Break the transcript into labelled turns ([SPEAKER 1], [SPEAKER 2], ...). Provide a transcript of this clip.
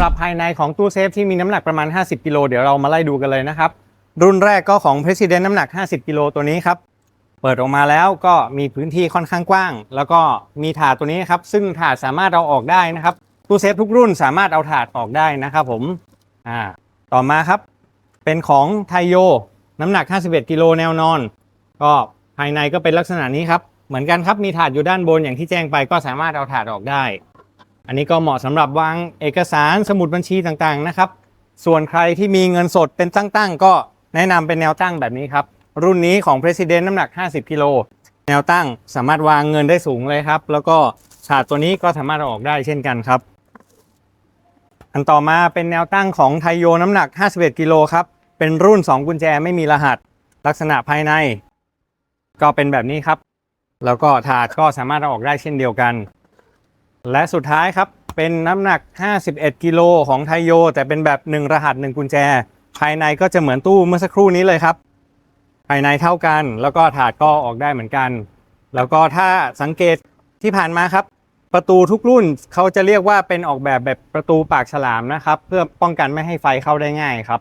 [SPEAKER 1] หรับภายในของตู้เซฟที่มีน้ำหนักประมาณ 50 กิโลเดี๋ยวเรามาไล่ดูกันเลยนะครับ รุ่นแรกก็ของ President น้ำหนัก 50 กิโลตัวนี้ครับ เปิดออกมาแล้วก็มีพื้นที่ค่อนข้างกว้าง แล้วก็มีถาดตัวนี้ครับ ซึ่งถาดสามารถเอาออกได้นะครับ ตู้เซฟทุกรุ่นสามารถเอาถาดออกได้นะครับผมอ่าต่อมาครับ เป็นของไทโยน้ำหนัก 51 กิโลแนวนอน ก็ภายในก็เป็นลักษณะนี้ครับ เหมือนกันครับมีถาดอยู่ด้านบนอย่างที่แจ้งไปก็สามารถเอาถาดออกได้ อันนี้ก็เหมาะสำหรับวางเอกสารสมุดบัญชีต่างๆนะครับ ส่วนใครที่มีเงินสดเป็นตั้งๆ ก็แนะนำเป็นแนวตั้งแบบนี้ครับ รุ่นนี้ของ President น้ำหนัก 50กิโลแนวตั้งสามารถวางเงินได้สูงเลยครับ แล้วก็ถาดตัวนี้ก็สามารถเอาออกได้เช่นกันครับ อันต่อมาเป็นแนวตั้งของไทโยน้ำหนัก 51กิโลครับเป็นรุ่น 2 กุญแจไม่มีรหัส ลักษณะภายใน ก็เป็นแบบนี้ครับ แล้วก็ถาดก็สามารถเอาออกได้เช่นเดียวกัน และสุดท้ายครับ เป็นน้ำหนัก 51 กิโลของไทโย แต่เป็นแบบ 1 รหัส 1 กุญแจ ภายในก็จะเหมือนตู้เมื่อสักครู่นี้เลยครับ ภายในเท่ากัน แล้วก็ถาดก็ออกได้เหมือนกัน แล้วก็ถ้าสังเกตที่ผ่านมาครับ ประตูทุกรุ่นเขาจะเรียกว่าเป็นออกแบบแบบประตูปากฉลามนะครับ เพื่อป้องกันไม่ให้ไฟเข้าได้ง่ายครับ